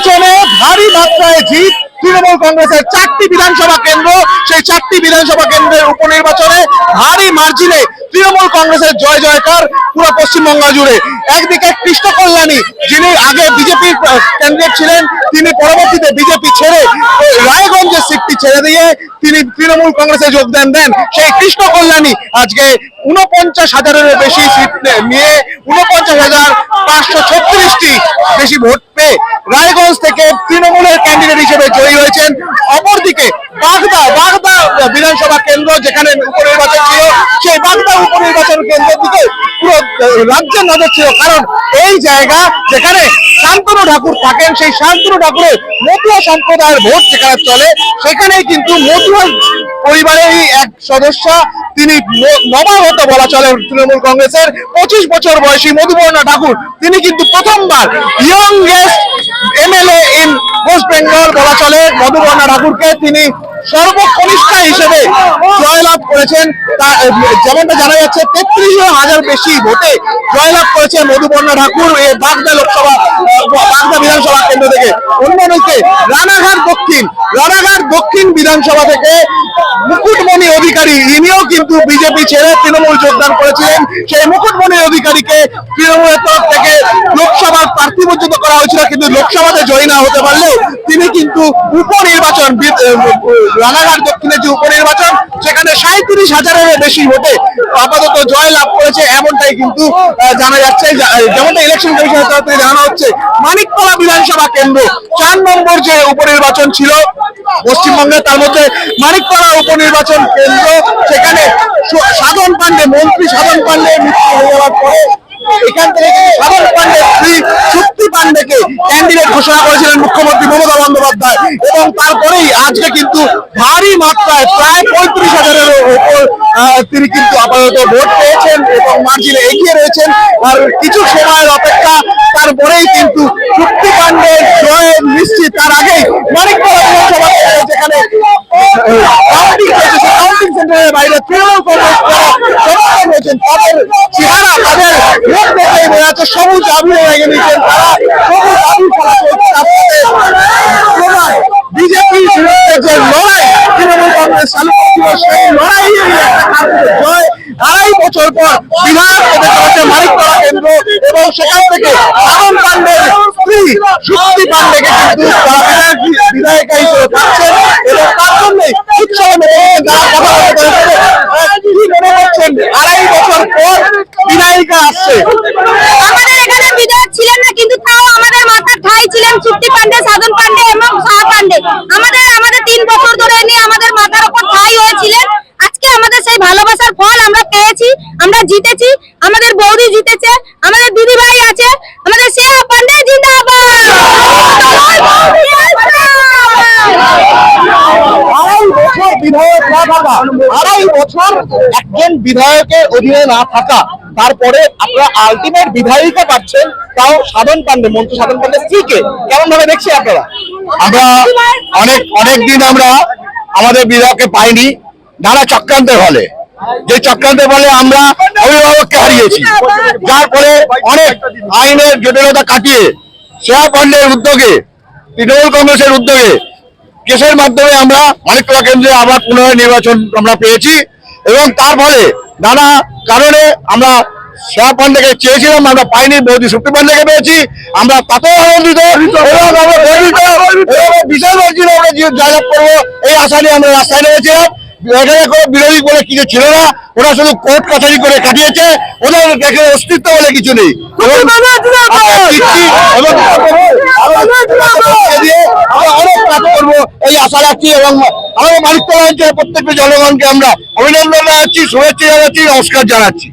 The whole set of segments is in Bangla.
নির্বাচনে ভারী মাত্রায় জিত তৃণমূল কংগ্রেসের চারটি বিধানসভা কেন্দ্র। সেই চারটি বিধানসভা কেন্দ্রের উপনির্বাচনে ভারী মার্জিনে তৃণমূল কংগ্রেসের জয় জয়কার পুরো পশ্চিমবঙ্গ জুড়ে। একদিকে কৃষ্ণ কল্যাণী, যিনি আগে বিজেপির ক্যান্ডিডেট ছিলেন, তিনি পরবর্তীতে বিজেপি ছেড়ে রায়গঞ্জের সিটটি ছেড়ে দিয়ে তিনি তৃণমূল কংগ্রেসে যোগদান দেন সেই কৃষ্ণ কল্যাণী আজকে উনপঞ্চাশ হাজারের বেশি সিট নিয়ে উনপঞ্চাশ হাজার পাঁচশো ছত্রিশটি বেশি ভোট পেয়ে রায়গঞ্জ থেকে তৃণমূলের ক্যান্ডিডেট হিসেবে জয়ী হয়েছেন। অপরদিকে বাগদা বাগদা বিধানসভা কেন্দ্র যেখানে উপনির্বাচন ছিল সেই বাগদা উপনির্বাচন কেন্দ্রের দিকে পুরো রাজ্যের নজর ছিল। কারণ এই জায়গা যেখানে শান্তনু ঠাকুর থাকেন, সেই শান্তনু ঠাকুরের মতুয়া সম্প্রদায়ের ভোট চলে, সেখানেই কিন্তু মতুয়া পরিবারেরই এক সদস্য, তিনি নবাগত বলা চলে তৃণমূল কংগ্রেসের। পঁচিশ বছর বয়সী মধুবর্ণা ঠাকুর, তিনি কিন্তু প্রথমবার youngest MLA in West Bengal বলা চলে মধুবর্ণা ঠাকুরকে। তিনি সর্বকনিষ্ঠা হিসেবে জয়লাভ করেছেন। যেমনটা জানা যাচ্ছে তেত্রিশ হাজার বেশি ভোটে জয়লাভ করেছেন মধুবর্ণা ঠাকুর বাগদা লোকসভা বাগদা বিধানসভা কেন্দ্র থেকে। অন্যদিকে রানাঘাট দক্ষিণ রানাঘাট দক্ষিণ বিধানসভা থেকে মুকুটমণি অধিকারী, ইনিও কিন্তু বিজেপি ছেড়ে তৃণমূল যোগদান করেছিলেন। সেই মুকুটমণি অধিকারীকে তৃণমূলের তরফ থেকে লোকসভার প্রার্থী পর্যন্ত করা হয়েছিল, কিন্তু লোকসভাতে জয়ী না হতে পারলেও তিনি কিন্তু উপনির্বাচন রানাঘাট দক্ষিণের যে উপনির্বাচন, সেখানে সাঁত্রিশ হাজারের বেশি ভোটে আপাতত জয় লাভ করেছে এমনটাই কিন্তু জানা যাচ্ছে। যেমনটা ইলেকশন কমিশনের তরফ থেকে জানানো হচ্ছে মানিকতলা বিধানসভা কেন্দ্র চার নম্বর যে উপনির্বাচন ছিল পশ্চিমবঙ্গে, তার মধ্যে মানিকতলা উপনির্বাচন কেন্দ্র, সেখানে সাধন পান্ডে মন্ত্রী সাধন পান্ডে মৃত্যু হয়ে যাওয়ার পরে এখান থেকে সাধন পান্ডে স্ত্রী শক্তি পান্ডেকে ক্যান্ডিডেট ঘোষণা করেছিলেন মুখ্যমন্ত্রী মমতা বন্দ্যোপাধ্যায়। এবং তারপরেই আজকে কিন্তু ভারী মাত্রায় প্রায় পঁয়ত্রিশ হাজারের ওপর তিনি কিন্তু আপাতত ভোট পেয়েছেন এবং মার্জিনে এগিয়ে রয়েছেন। আর কিছু সময়ের অপেক্ষা তারপরেই কিন্তু শক্তি পান্ডের জয় নিশ্চিত। তার আগেই বিধানসভা যেখানে কাউন্টিং সবুজ আবির লেগে নিয়েছেন তারা সবুজ আবির খেলা চলছে তার সাথে বিজেপির বিরুদ্ধে যে লড়াই, তৃণমূল কংগ্রেস সেই লড়াই জয়। আড়াই বছর পর বিধায়ক হতে চলেছে মানিকতলা কেন্দ্র এবং সেখান থেকে সাধন পান্ডের স্ত্রী শক্তি পান্ডেকে কিন্তু বিধায়িকা হিসেবে পাচ্ছেন এবং তার জন্য উৎসবে মেতে যারা কথা বলতে কি মনে করছেন, আড়াই বছর পর বিধায়িকা আসছে আমাদের এখানে বিধায়ক ছিলেন না কিন্তু তাও আমাদের মাথার ঠাই ছিলেন চুক্তি পান্ডে সাধন পান্ডে এবং শাহ পান্ডে আমাদের আমাদের তিন বছর ধরে নিয়ে আমাদের মাথার উপর ঠাই হয়েছিলেন আজকে আমাদের সেই ভালোবাসার ফল আমরা পেয়েছি, আমরা জিতেছি, আমাদের বৌদি জিতেছে, আমাদের দিদি ভাই আছে, আমাদের শ্রেয়া পান্ডে থাকা আড়াই বছর একজন বিধায়কের অধীনে না থাকা। তারপরে আপনারা আলটিমেট বিধায়িকা পাচ্ছেন, তাও সাধন পান্ডে মন্ত্রী সাধন পান্ডে স্ত্রীকে। কেমন ভাবে দেখছি আপনারা? আমরা অনেক অনেক দিন আমরা আমাদের বিধায়ককে পাইনি, নানা চক্রান্তের ফলে। যে চক্রান্তের ফলে আমরা অভিভাবককে হারিয়েছি। যার ফলে অনেক আইনের জটিলতা কাটিয়ে শেয়া পান্ডের উদ্যোগে, তৃণমূল কংগ্রেসের উদ্যোগে, কেসের মাধ্যমে আমরা মানিকতলা কেন্দ্রে আবার পুনরায় নির্বাচন আমরা পেয়েছি। এবং তারপরে নানা কারণে আমরা শেয়া পান্ডেকে চেয়েছিলাম, আমরা পাইনি বৌদি শক্তি পান্ডেকে পেয়েছি, আমরা তাতেও আনন্দিত এবং আমরা বিশাল জয়লাভ করব, এই আশা নিয়ে আমরা রাস্তায় নেমেছিলাম। এখানে কোনো বিরোধী বলে কিছু ছিল না ওরা শুধু কোর্ট কাছারি করে কাটিয়েছে ওদের এখানে অস্তিত্ব বলে কিছু নেই এই আশা রাখছি এবং আমাদের মানিকতলা অঞ্চলের প্রত্যেকটা জনগণকে আমরা অভিনন্দন জানাচ্ছি শুভেচ্ছা জানাচ্ছি নমস্কার জানাচ্ছি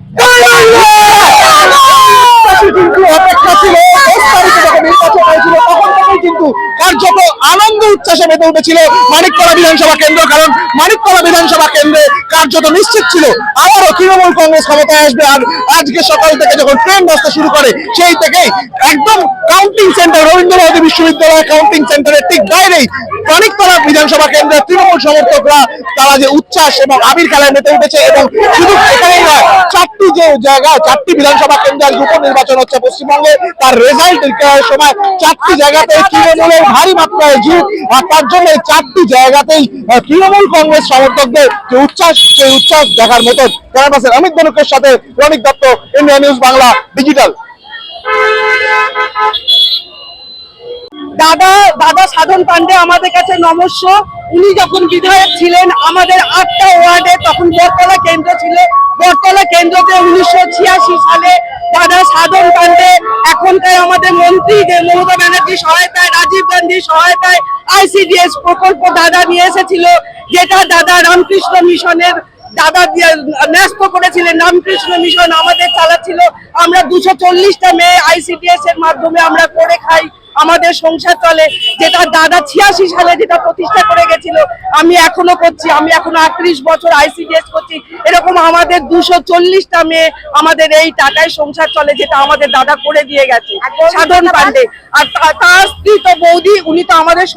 অপেক্ষা ছিল কিন্তু কার্যত আনন্দ উচ্ছ্বাসে মেতে উঠেছিল মানিকতলা বিধানসভা কেন্দ্র, কারণ মানিকতলা বিধানসভা কেন্দ্রে কার্যত নিশ্চিত ছিল আবারও তৃণমূল কংগ্রেস ক্ষমতায় আসবে। আর আজকে সকাল থেকে যখন ট্রেন রাস্তা শুরু করে, সেই থেকেই একদম কাউন্টিং সেন্টার রবীন্দ্র বিশ্ববিদ্যালয় কাউন্টিং সেন্টারের ঠিক বাইরেই মানিকতলা বিধানসভা কেন্দ্রের তৃণমূল সমর্থকরা তারা যে উচ্ছ্বাস এবং আবির খেলায় মেতে উঠেছে এবং শুধু এখানেই নয়, চারটি যে জায়গা চারটি বিধানসভা কেন্দ্রের উপনির্বাচন হচ্ছে পশ্চিমবঙ্গে, তার রেজাল্ট সময় চারটি জায়গাতে তৃণমূলের ভারী মাত্রায় জিত, আর তার জন্য চারটি জায়গাতেই তৃণমূল কংগ্রেস সমর্থকদের যে উচ্ছ্বাস, সেই উচ্ছ্বাস দেখার মতো ক্যামেরা অমিত ধনুকের সাথে Ronik Dutta, India News Bangla, digital. দাদা দাদা সাধন পান্ডে আমাদের কাছে নমস্য। উনি যখন বিধায়ক ছিলেন, আমাদের আটটা ওয়ার্ডে তখন বটতলা কেন্দ্র ছিল। বটতলা কেন্দ্রতে উনিশশো ছিয়াশি সালে দাদা সাধন পান্ডে এখনকার আমাদের মন্ত্রী মমতা ব্যানার্জি সহায়তায়, রাজীব গান্ধী সহায়তায় আইসিডিএস প্রকল্প দাদা নিয়ে এসেছিল, যেটা দাদা রামকৃষ্ণ মিশনের দাদা ন্যস্ত করেছিলেন। রামকৃষ্ণ মিশন আমাদের চালাচ্ছিল। আমরা দুশো চল্লিশটা মেয়ে আইসিডিএস এর মাধ্যমে আমরা করে খাই। আমাদের সংসার চলে যেটা দাদা ছিয়াশি সালে যেটা প্রতিষ্ঠা করে গেছিল আমি এখনও করছি আমি এখনও আটত্রিশ বছর আইসিডিএস করছি। এরকম আমাদের দুশো চল্লিশটা মেয়ে আমাদের এই টাকায় সংসার চলে যেটা আমাদের দাদা করে দিয়ে গেছে। সাধন পান্ডে আর তার স্ত্রী তো বৌদি উনি তো আমাদের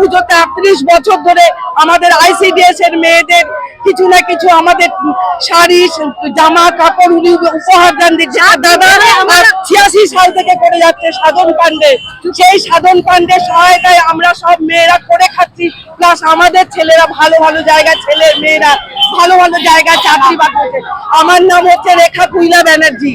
পুজোতে আটত্রিশ বছর ধরে আমাদের আইসিডিএস এর মেয়েদের কিছু না কিছু আমাদের শাড়ি জামা কাপড় উনি উপহার দান দিচ্ছে। দাদা আমার ছিয়াশি সাল থেকে করে যাচ্ছে সাধন পান্ডে সেই সাধন পান্ডের সহায়তায় আমরা সব মেয়েরা করে খাচ্ছি। প্লাস আমাদের ছেলেরা ভালো ভালো জায়গায় ছেলে মেয়েরা ভালো ভালো জায়গায় চাকরি বাকরি আমার নাম হচ্ছে রেখা কুইলা ব্যানার্জি।